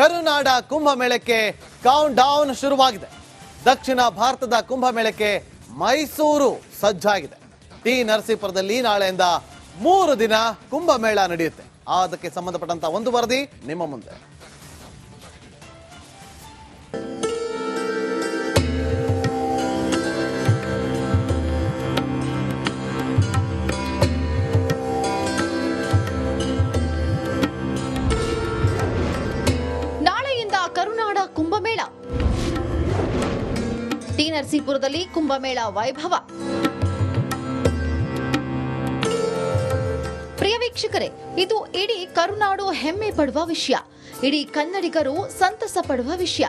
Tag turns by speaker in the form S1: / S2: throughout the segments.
S1: ಕರುನಾಡ ಕುಂಭಮೇಳಕ್ಕೆ count down ಶುರುವಾಗಿದೆ. ದಕ್ಷಿಣ ಭಾರತದ ಕುಂಭಮೇಳಕ್ಕೆ ಮೈಸೂರು ಸಜ್ಜಾಗಿದೆ. ಟಿ ನರಸೀಪುರದಲ್ಲಿ ನಾಳೆಯಿಂದ ಮೂರು ದಿನ ಕುಂಭಮೇಳ ನಡೆಯುತ್ತೆ. ಅದಕ್ಕೆ ಸಂಬಂಧಪಟ್ಟಂತ ಒಂದು ವರದಿ ನಿಮ್ಮ ಮುಂದೆ.
S2: ಕರುನಾಡ ಕುಂಭಮೇಳ. ಟಿ ನರಸೀಪುರದಲ್ಲಿ ಕುಂಭಮೇಳ ವೈಭವ. ಪ್ರಿಯ ವೀಕ್ಷಕರೇ, ಇದು ಇಡೀ ಕರುನಾಡು ಹೆಮ್ಮೆ ಪಡುವ ವಿಷಯ. ಇಡೀ ಕನ್ನಡಿಗರು ಸಂತಸ ಪಡುವ ವಿಷಯ.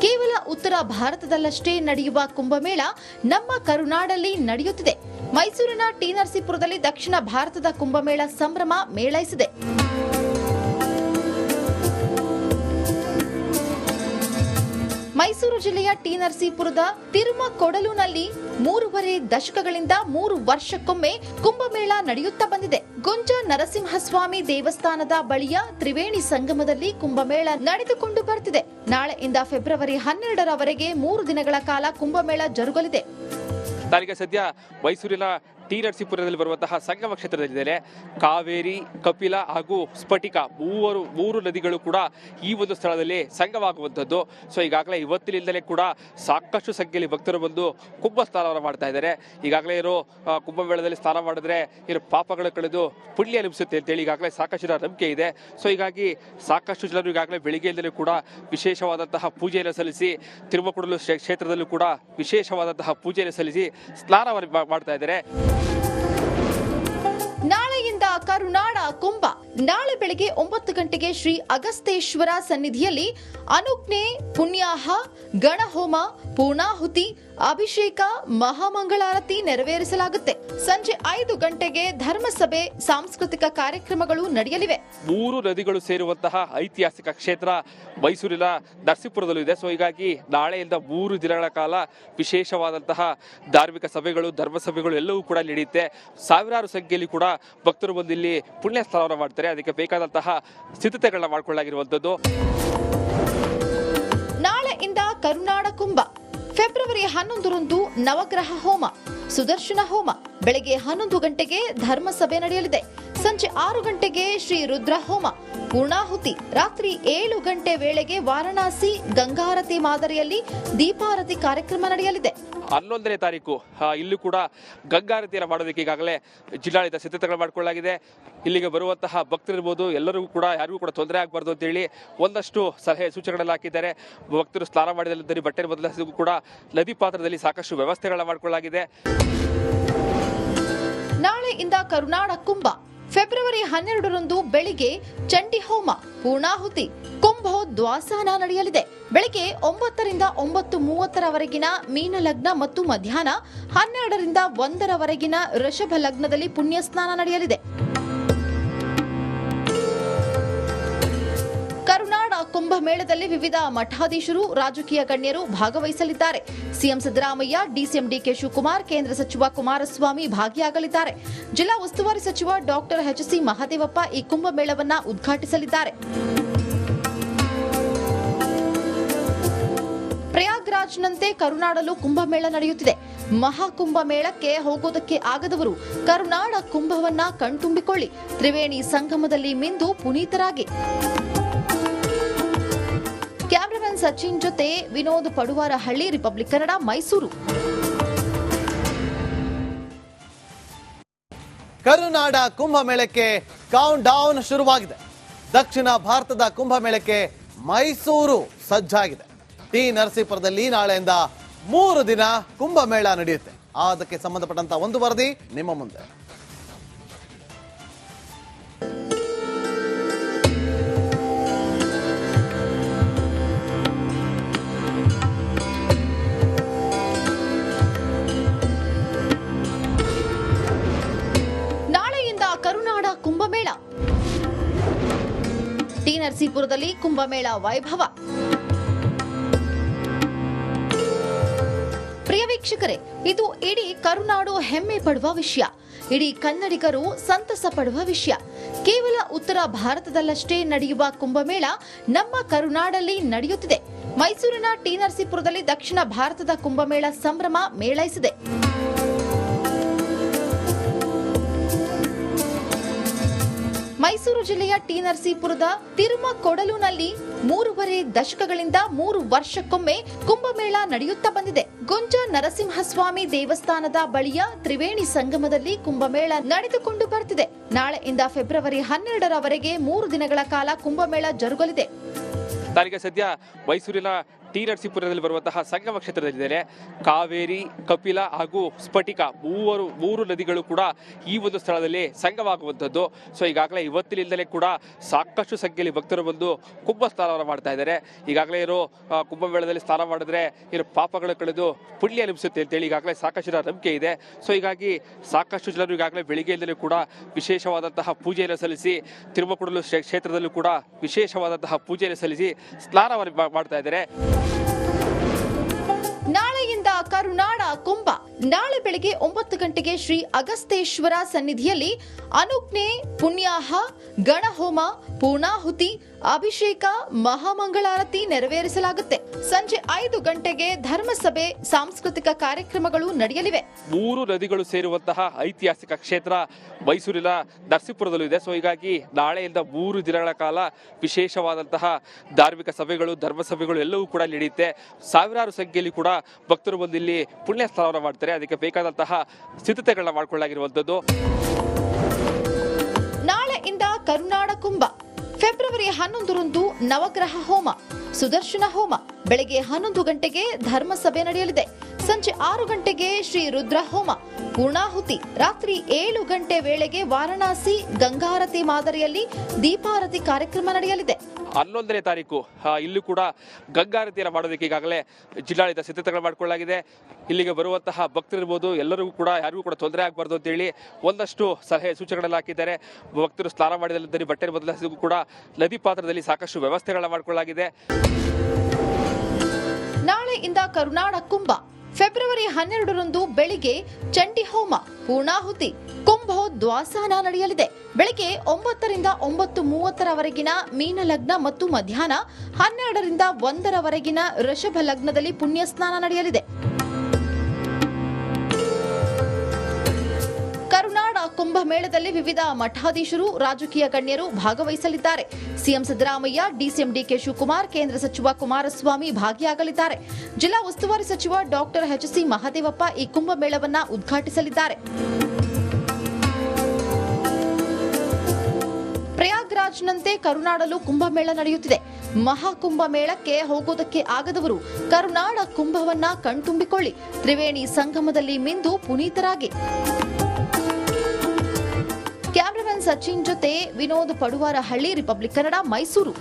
S2: ಕೇವಲ ಉತ್ತರ ಭಾರತದಲ್ಲಷ್ಟೇ ನಡೆಯುವ ಕುಂಭಮೇಳ ನಮ್ಮ ಕರುನಾಡಲ್ಲಿ ನಡೆಯುತ್ತಿದೆ. ಮೈಸೂರಿನ ಟಿ ನರಸೀಪುರದಲ್ಲಿ ದಕ್ಷಿಣ ಭಾರತದ ಕುಂಭಮೇಳ ಸಂಭ್ರಮ ಮೇಳೈಸಿದೆ. ಮೈಸೂರು ಜಿಲ್ಲೆಯ ಟಿ ನರಸೀಪುರದ ತಿರುಮಕೊಡಲುನಲ್ಲಿ ಮೂರುವರೆ ದಶಕಗಳಿಂದ ಮೂರು ವರ್ಷಕ್ಕೊಮ್ಮೆ ಕುಂಭಮೇಳ ನಡೆಯುತ್ತಾ ಬಂದಿದೆ. ಗುಂಜ ನರಸಿಂಹಸ್ವಾಮಿ ದೇವಸ್ಥಾನದ ಬಳಿಯ ತ್ರಿವೇಣಿ ಸಂಗಮದಲ್ಲಿ ಕುಂಭಮೇಳ ನಡೆದುಕೊಂಡು ಬರುತ್ತಿದೆ ನಾಳೆಯಿಂದ ಫೆಬ್ರವರಿ ಹನ್ನೆರಡರವರೆಗೆ ಮೂರು ದಿನಗಳ ಕಾಲ ಕುಂಭಮೇಳ ಜರುಗಲಿದೆ.
S3: ಸದ್ಯ ಮೈಸೂರಿನ ಟಿ ನರಸೀಪುರದಲ್ಲಿ ಬರುವಂತಹ ಸಂಗಮ ಕ್ಷೇತ್ರದಲ್ಲಿದೆ ಕಾವೇರಿ, ಕಪಿಲ ಹಾಗೂ ಸ್ಫಟಿಕ ಮೂವರು, ಮೂರು ನದಿಗಳು ಕೂಡ ಈ ಒಂದು ಸ್ಥಳದಲ್ಲಿ ಸಂಗಮವಾಗುವಂಥದ್ದು. ಸೊ ಈಗಾಗಲೇ ಇವತ್ತಿನಿಂದಲೇ ಕೂಡ ಸಾಕಷ್ಟು ಸಂಖ್ಯೆಯಲ್ಲಿ ಭಕ್ತರು ಬಂದು ಕುಂಭ ಸ್ನಾನವನ್ನು ಮಾಡ್ತಾ ಇದ್ದಾರೆ. ಈಗಾಗಲೇ ಇರೋ ಕುಂಭಮೇಳದಲ್ಲಿ ಸ್ನಾನ ಮಾಡಿದ್ರೆ ಏನು ಪಾಪಗಳು ಕಳೆದು ಪುಣ್ಯ ಲಭಿಸುತ್ತೆ ಅಂತೇಳಿ ಈಗಾಗಲೇ ಸಾಕಷ್ಟು ನಂಬಿಕೆ ಇದೆ. ಸೊ ಹೀಗಾಗಿ ಸಾಕಷ್ಟು ಜನರು ಈಗಾಗಲೇ ಬೆಳಿಗ್ಗೆಯಿಂದಲೇ ಕೂಡ ವಿಶೇಷವಾದಂತಹ ಪೂಜೆಯನ್ನು ಸಲ್ಲಿಸಿ, ತಿರುಮಕೂಡಲು ಕ್ಷೇ- ಕ್ಷೇತ್ರದಲ್ಲೂ ಕೂಡ ವಿಶೇಷವಾದಂತಹ ಪೂಜೆಯನ್ನು ಸಲ್ಲಿಸಿ ಸ್ನಾನವನ್ನು ಮಾಡ್ತಾ ಇದ್ದಾರೆ.
S2: ನಾಳೆಯಿಂದ ಕರುನಾಡ ಕುಂಭ. ನಾಳೆ ಬೆಳಗ್ಗೆ ಒಂಬತ್ತು ಗಂಟೆಗೆ ಶ್ರೀ ಅಗಸ್ತೇಶ್ವರ ಸನ್ನಿಧಿಯಲ್ಲಿ ಅನುಜ್ಞೆ ಪುಣ್ಯಾಹ ಗಣಹೋಮ ಪೂರ್ಣಾಹುತಿ ಅಭಿಷೇಕ ಮಹಾಮಂಗಳಾರತಿ ನೆರವೇರಿಸಲಾಗುತ್ತೆ. ಸಂಜೆ ಐದು ಗಂಟೆಗೆ ಧರ್ಮಸಭೆ ಸಾಂಸ್ಕೃತಿಕ ಕಾರ್ಯಕ್ರಮಗಳು ನಡೆಯಲಿವೆ.
S3: ಮೂರು ನದಿಗಳು ಸೇರುವಂತಹ ಐತಿಹಾಸಿಕ ಕ್ಷೇತ್ರ ಮೈಸೂರಿನ ನರಸೀಪುರದಲ್ಲೂ ಇದೆ. ಸೊ ಹೀಗಾಗಿ ನಾಳೆಯಿಂದ ಮೂರು ದಿನಗಳ ಕಾಲ ವಿಶೇಷವಾದಂತಹ ಧಾರ್ಮಿಕ ಸಭೆಗಳು ಧರ್ಮ ಸಭೆಗಳು ಎಲ್ಲವೂ ಕೂಡ ನಡೆಯುತ್ತೆ. ಸಾವಿರಾರು ಸಂಖ್ಯೆಯಲ್ಲಿ ಕೂಡ ಭಕ್ತರು ಬಂದು ಇಲ್ಲಿ ಪುಣ್ಯ ಸ್ಥಾನವನ್ನು ಮಾಡ್ತಾರೆ. ಅದಕ್ಕೆ ಬೇಕಾದಂತಹ ಸಿದ್ಧತೆಗಳನ್ನ ಮಾಡ್ಕೊಳ್ಳಾಗಿರುವಂಥದ್ದು
S2: ನಾಳೆಯಿಂದ ಕರುನಾಡ ಕುಂಭ. ಫೆಬ್ರವರಿ ಹನ್ನೊಂದರಂದು ನವಗ್ರಹ ಹೋಮ ಸುದರ್ಶನ ಹೋಮ. ಬೆಳಗ್ಗೆ ಹನ್ನೊಂದು ಗಂಟೆಗೆ ಧರ್ಮಸಭೆ ನಡೆಯಲಿದೆ. ಸಂಜೆ ಆರು ಗಂಟೆಗೆ ಶ್ರೀ ರುದ್ರಹೋಮ. ಪೂರ್ಣಾಹುತಿ. ರಾತ್ರಿ ಏಳು ಗಂಟೆ ವೇಳೆಗೆ ವಾರಣಾಸಿ ಗಂಗಾರತಿ ಮಾದರಿಯಲ್ಲಿ ದೀಪಾರತಿ ಕಾರ್ಯಕ್ರಮ ನಡೆಯಲಿದೆ.
S3: ಹನ್ನೊಂದನೇ ತಾರೀಕು ಇಲ್ಲೂ ಕೂಡ ಗಂಗಾರತಿಯನ್ನು ಮಾಡೋದಕ್ಕೆ ಈಗಾಗಲೇ ಜಿಲ್ಲಾಡಳಿತ ಸಿದ್ಧತೆಗಳು ಮಾಡಿಕೊಳ್ಳಲಾಗಿದೆ. ಇಲ್ಲಿಗೆ ಬರುವಂತಹ ಭಕ್ತರಿರ್ಬೋದು ಎಲ್ಲರಿಗೂ ಕೂಡ ಯಾರಿಗೂ ಕೂಡ ತೊಂದರೆ ಆಗಬಾರ್ದು ಅಂತೇಳಿ ಒಂದಷ್ಟು ಸಲಹೆ ಸೂಚನೆಗಳನ್ನು ಹಾಕಿದ್ದಾರೆ. ಭಕ್ತರು ಸ್ನಾನ ಮಾಡಿದಲ್ಲಿ ಬಟ್ಟೆ ಬದಲಾಯಿಸೋದಕ್ಕೂ ಕೂಡ ನದಿ ಪಾತ್ರದಲ್ಲಿ ಸಾಕಷ್ಟು ವ್ಯವಸ್ಥೆಗಳನ್ನ ಮಾಡಿಕೊಳ್ಳಲಾಗಿದೆ.
S2: ನಾಳೆಯಿಂದ ಕರುನಾಡ ಕುಂಭ. ಫೆಬ್ರವರಿ ಹನ್ನೆರಡರಂದು ಬೆಳಿಗ್ಗೆ ಚಂಡಿ ಹೋಮ ಪೂರ್ಣಾಹುತಿ, ಕುಂಭ ದ್ವಾಸಾನ ನಡೆಯಲಿದೆ. ಬೆಳಿಗ್ಗೆ ಒಂಬತ್ತರಿಂದ ಒಂಬತ್ತು ಮೂವತ್ತರವರೆಗಿನ ಮೀನ ಲಗ್ನ ಮತ್ತು ಮಧ್ಯಾಹ್ನ ಹನ್ನೆರಡರಿಂದ ಒಂದರವರೆಗಿನ ಋಷಭ ಲಗ್ನದಲ್ಲಿ ಪುಣ್ಯ ಸ್ನಾನ ನಡೆಯಲಿದೆ. ಕುಂಭಮೇಳದಲ್ಲಿ ವಿವಿಧ ಮಠಾಧೀಶರು, ರಾಜಕೀಯ ಗಣ್ಯರು ಭಾಗವಹಿಸಲಿದ್ದಾರೆ. CM Siddaramaiah, DCM D K Shivakumar, ಕೇಂದ್ರ ಸಚಿವ ಕುಮಾರಸ್ವಾಮಿ ಭಾಗಿಯಾಗಲಿದ್ದಾರೆ. ಜಿಲ್ಲಾ ಉಸ್ತುವಾರಿ ಸಚಿವ ಡಾಕ್ಟರ್ ಎಚ್ಸಿ ಮಹಾದೇವಪ್ಪ ಈ ಕುಂಭಮೇಳವನ್ನು ಉದ್ಘಾಟಿಸಲಿದ್ದಾರೆ. ಪ್ರಯಾಗ್ರಾಜ್ನಂತೆ ಕರುನಾಡಲು ಕುಂಭಮೇಳ ನಡೆಯುತ್ತಿದೆ. ಮಹಾಕುಂಭ ಮೇಳಕ್ಕೆ ಹೋಗೋದಕ್ಕೆ ಆಗದವರು ಕರುನಾಡ ಕುಂಭವನ್ನ ಕಣ್ತುಂಬಿಕೊಳ್ಳಿ. ತ್ರಿವೇಣಿ ಸಂಗಮದಲ್ಲಿ ಮಿಂದು ಪುನೀತರಾಗಿ. ಕ್ಯಾಮ್ರಾಮನ್ ಸಚಿನ್ ಜೊತೆ ವಿನೋದ್ ಪಡುವಾರ ಹಳ್ಳಿ ರಿಪಬ್ಲಿಕ್ ಕನ್ನಡ ಮೈಸೂರು
S1: ಕರುನಾಡ ಕುಂಭಮೇಳಕ್ಕೆ ಕೌಂಟ್ ಡೌನ್ ಶುರುವಾಗಿದೆ. ದಕ್ಷಿಣ ಭಾರತದ ಕುಂಭಮೇಳಕ್ಕೆ ಮೈಸೂರು ಸಜ್ಜಾಗಿದೆ. ಟಿ ನರಸೀಪುರದಲ್ಲಿ ನಾಳೆಯಿಂದ ಮೂರು ದಿನ ಕುಂಭಮೇಳ ನಡೆಯುತ್ತೆ. ಅದಕ್ಕೆ ಸಂಬಂಧಪಟ್ಟಂತ ಒಂದು ವರದಿ ನಿಮ್ಮ ಮುಂದೆ.
S2: ಕುಂಭಮೇಳ. ಟಿ ನರಸೀಪುರದಲ್ಲಿ ಕುಂಭಮೇಳ ವೈಭವ. ಪ್ರಿಯ ವೀಕ್ಷಕರೇ, ಇದು ಇಡೀ ಕರುನಾಡು ಹೆಮ್ಮೆ ಪಡುವ ವಿಷಯ. ಇಡೀ ಕನ್ನಡಿಗರು ಸಂತಸ ಪಡುವ ವಿಷಯ. ಕೇವಲ ಉತ್ತರ ಭಾರತದಲ್ಲಷ್ಟೇ ನಡೆಯುವ ಕುಂಭಮೇಳ ನಮ್ಮ ಕರುನಾಡಲ್ಲಿ ನಡೆಯುತ್ತಿದೆ. ಮೈಸೂರಿನ ಟಿ ನರಸೀಪುರದಲ್ಲಿ ದಕ್ಷಿಣ ಭಾರತದ ಕುಂಭಮೇಳ ಸಂಭ್ರಮ ಮೇಳೈಸಿದೆ. ಮೈಸೂರು ಜಿಲ್ಲೆಯ ಟಿ ನರಸೀಪುರದ ತಿರುಮಕೊಡಲುನಲ್ಲಿ ಮೂರುವರೆ ದಶಕಗಳಿಂದ ಮೂರು ವರ್ಷಕ್ಕೊಮ್ಮೆ ಕುಂಭಮೇಳ ನಡೆಯುತ್ತಾ ಬಂದಿದೆ. ಗುಂಜ ನರಸಿಂಹಸ್ವಾಮಿ ದೇವಸ್ಥಾನದ ಬಳಿಯ ತ್ರಿವೇಣಿ ಸಂಗಮದಲ್ಲಿ ಕುಂಭಮೇಳ ನಡೆದುಕೊಂಡು ಬರ್ತಿದೆ. ನಾಳೆಯಿಂದ ಫೆಬ್ರವರಿ ಹನ್ನೆರಡರವರೆಗೆ ಮೂರು ದಿನಗಳ ಕಾಲ ಕುಂಭಮೇಳ ಜರುಗಲಿದೆ.
S3: ಸದ್ಯ ಮೈಸೂರಿನ ಟಿ ಬರುವಂತಹ ಸಂಗಮ ಕ್ಷೇತ್ರದಲ್ಲಿದ್ದಾರೆ. ಕಾವೇರಿ, ಕಪಿಲ ಹಾಗೂ ಸ್ಫಟಿಕ ಮೂವರು, ಮೂರು ನದಿಗಳು ಕೂಡ ಈ ಒಂದು ಸ್ಥಳದಲ್ಲಿ ಸಂಗಮವಾಗುವಂಥದ್ದು. ಸೊ ಈಗಾಗಲೇ ಇವತ್ತಿನಿಂದಲೇ ಕೂಡ ಸಾಕಷ್ಟು ಸಂಖ್ಯೆಯಲ್ಲಿ ಭಕ್ತರು ಬಂದು ಕುಂಭ ಸ್ನಾನವನ್ನು ಮಾಡ್ತಾ ಇದ್ದಾರೆ. ಈಗಾಗಲೇ ಇರೋ ಕುಂಭಮೇಳದಲ್ಲಿ ಸ್ನಾನ ಮಾಡಿದ್ರೆ ಇರೋ ಪಾಪಗಳು ಕಳೆದು ಪುಣ್ಯ ಲಭಿಸುತ್ತೆ ಅಂತೇಳಿ ಈಗಾಗಲೇ ಸಾಕಷ್ಟು ಜನ ನಂಬಿಕೆ ಇದೆ. ಸೊ ಹೀಗಾಗಿ ಸಾಕಷ್ಟು ಜನರು ಈಗಾಗಲೇ ಬೆಳಿಗ್ಗೆಯಿಂದಲೂ ಕೂಡ ವಿಶೇಷವಾದಂತಹ ಪೂಜೆಯನ್ನು ಸಲ್ಲಿಸಿ, ತಿರುಮಕೂಡಲು ಕ್ಷೇತ್ರದಲ್ಲೂ ಕೂಡ ವಿಶೇಷವಾದಂತಹ ಪೂಜೆಯನ್ನು ಸಲ್ಲಿಸಿ ಸ್ನಾನವನ್ನು ಮಾಡ್ತಾ ಇದ್ದಾರೆ.
S2: ನಾಳೆ ಬೆಳಗ್ಗೆ ಒಂಬತ್ತು ಗಂಟೆಗೆ ಶ್ರೀ ಅಗಸ್ತೇಶ್ವರ ಸನ್ನಿಧಿಯಲ್ಲಿ ಅನುಜ್ಞೆ ಪುಣ್ಯಾಹ ಗಣಹೋಮ ಪೂರ್ಣಾಹುತಿ ಅಭಿಷೇಕ ಮಹಾಮಂಗಳಾರತಿ ನೆರವೇರಿಸಲಾಗುತ್ತೆ. ಸಂಜೆ ಐದು ಗಂಟೆಗೆ ಧರ್ಮಸಭೆ ಸಾಂಸ್ಕೃತಿಕ ಕಾರ್ಯಕ್ರಮಗಳು ನಡೆಯಲಿವೆ.
S3: ಮೂರು ನದಿಗಳು ಸೇರುವಂತಹ ಐತಿಹಾಸಿಕ ಕ್ಷೇತ್ರ ಮೈಸೂರಿನ ನರಸೀಪುರದಲ್ಲೂ ಇದೆ. ಸೊ ಹೀಗಾಗಿ ನಾಳೆಯಿಂದ ಮೂರು ದಿನಗಳ ಕಾಲ ವಿಶೇಷವಾದಂತಹ ಧಾರ್ಮಿಕ ಸಭೆಗಳು ಧರ್ಮ ಸಭೆಗಳು ಎಲ್ಲವೂ ಕೂಡ ನಡೆಯುತ್ತೆ. ಸಾವಿರಾರು ಸಂಖ್ಯೆಯಲ್ಲಿ ಕೂಡ ಭಕ್ತರು ಬಂದು ಇಲ್ಲಿ ಪುಣ್ಯ ಸ್ನಾನ ಮಾಡ್ತಾರೆ. ಅದಕ್ಕೆ ಬೇಕಾದಂತಹ ಸಿದ್ಧತೆಗಳನ್ನ ಮಾಡ್ಕೊಳ್ಳಾಗಿರುವಂಥದ್ದು
S2: ನಾಳೆಯಿಂದ ಕರುನಾಡ ಕುಂಭ. ಫೆಬ್ರವರಿ ಹನ್ನೊಂದರಂದು ನವಗ್ರಹ ಹೋಮ, ಸುದರ್ಶನ ಹೋಮ. ಬೆಳಗ್ಗೆ ಹನ್ನೊಂದು ಗಂಟೆಗೆ ಧರ್ಮಸಭೆ ನಡೆಯಲಿದೆ. ಸಂಜೆ ಆರು ಗಂಟೆಗೆ ಶ್ರೀ ರುದ್ರ ಹೋಮ. ಪೂರ್ಣಾಹುತಿ. ರಾತ್ರಿ ಏಳು ಗಂಟೆ ವೇಳೆಗೆ ವಾರಣಾಸಿ ಗಂಗಾರತಿ ಮಾದರಿಯಲ್ಲಿ ದೀಪಾರತಿ ಕಾರ್ಯಕ್ರಮ ನಡೆಯಲಿದೆ.
S3: ಹನ್ನೊಂದನೇ ತಾರೀಕು ಇಲ್ಲಿ ಕೂಡ ಗಂಗಾರತಿಯನ್ನು ಮಾಡೋದಕ್ಕೆ ಈಗಾಗಲೇ ಜಿಲ್ಲಾಡಳಿತ ಸಿದ್ಧತೆಗಳು ಮಾಡಿಕೊಳ್ಳಲಾಗಿದೆ. ಇಲ್ಲಿಗೆ ಬರುವಂತಹ ಭಕ್ತರಿರ್ಬೋದು, ಎಲ್ಲರಿಗೂ ಕೂಡ, ಯಾರಿಗೂ ಕೂಡ ತೊಂದರೆ ಆಗಬಾರ್ದು ಅಂತೇಳಿ ಒಂದಷ್ಟು ಸಲಹೆ ಸೂಚನೆಗಳನ್ನು ಹಾಕಿದ್ದಾರೆ. ಭಕ್ತರು ಸ್ನಾನ ಮಾಡಿದಲ್ಲಿ ಬಟ್ಟೆ ಬದಲಾಯಿಸಿಗೂ ಕೂಡ ನದಿ ಪಾತ್ರದಲ್ಲಿ ಸಾಕಷ್ಟು ವ್ಯವಸ್ಥೆಗಳನ್ನ ಮಾಡಿಕೊಳ್ಳಲಾಗಿದೆ.
S2: ನಾಳೆಯಿಂದ ಕರುನಾಡ ಕುಂಭ. ಫೆಬ್ರವರಿ ಹನ್ನೆರಡರಂದು ಬೆಳಿಗ್ಗೆ ಚಂಡಿ ಹೋಮ ಪೂರ್ಣಾಹುತಿ ಕುಂಭೋದ್ವಾಸನ ನಡೆಯಲಿದೆ. ಬೆಳಿಗ್ಗೆ ಒಂಬತ್ತರಿಂದ ಒಂಬತ್ತು ಮೂವತ್ತರವರೆಗಿನ ಮೀನ ಲಗ್ನ ಮತ್ತು ಮಧ್ಯಾಹ್ನ ಹನ್ನೆರಡರಿಂದ ಒಂದರವರೆಗಿನ ಋಷಭ ಲಗ್ನದಲ್ಲಿ ಪುಣ್ಯ ಸ್ನಾನ ನಡೆಯಲಿದೆ. ಕುಂಭಮೇಳದಲ್ಲಿ ವಿವಿಧ ಮಠಾಧೀಶರು, ರಾಜಕೀಯ ಗಣ್ಯರು ಭಾಗವಹಿಸಲಿದ್ದಾರೆ. CM Siddaramaiah, DCM D K Shivakumar, ಕೇಂದ್ರ ಸಚಿವ ಕುಮಾರಸ್ವಾಮಿ ಭಾಗಿಯಾಗಲಿದ್ದಾರೆ. ಜಿಲ್ಲಾ ಉಸ್ತುವಾರಿ ಸಚಿವ ಡಾಕ್ಟರ್ ಎಚ್ಸಿ ಮಹಾದೇವಪ್ಪ ಈ ಕುಂಭಮೇಳವನ್ನು ಉದ್ಘಾಟಿಸಲಿದ್ದಾರೆ. ಪ್ರಯಾಗ್ರಾಜ್ನಂತೆ ಕರುನಾಡಲು ಕುಂಭಮೇಳ ನಡೆಯುತ್ತಿದೆ. ಮಹಾಕುಂಭ ಮೇಳಕ್ಕೆ ಹೋಗೋದಕ್ಕೆ ಆಗದವರು ಕರುನಾಡ ಕುಂಭವನ್ನ ಕಣ್ತುಂಬಿಕೊಳ್ಳಿ. ತ್ರಿವೇಣಿ ಸಂಗಮದಲ್ಲಿ ಮಿಂದು ಪುನೀತರಾಗಿ. ಕ್ಯಾಮ್ರಾಮನ್ ಸಚಿನ್ ಜೊತೆ ವಿನೋದ್ ಪಡುವಾರ ಹಳ್ಳಿ ರಿಪಬ್ಲಿಕ್ ಕನ್ನಡ ಮೈಸೂರು.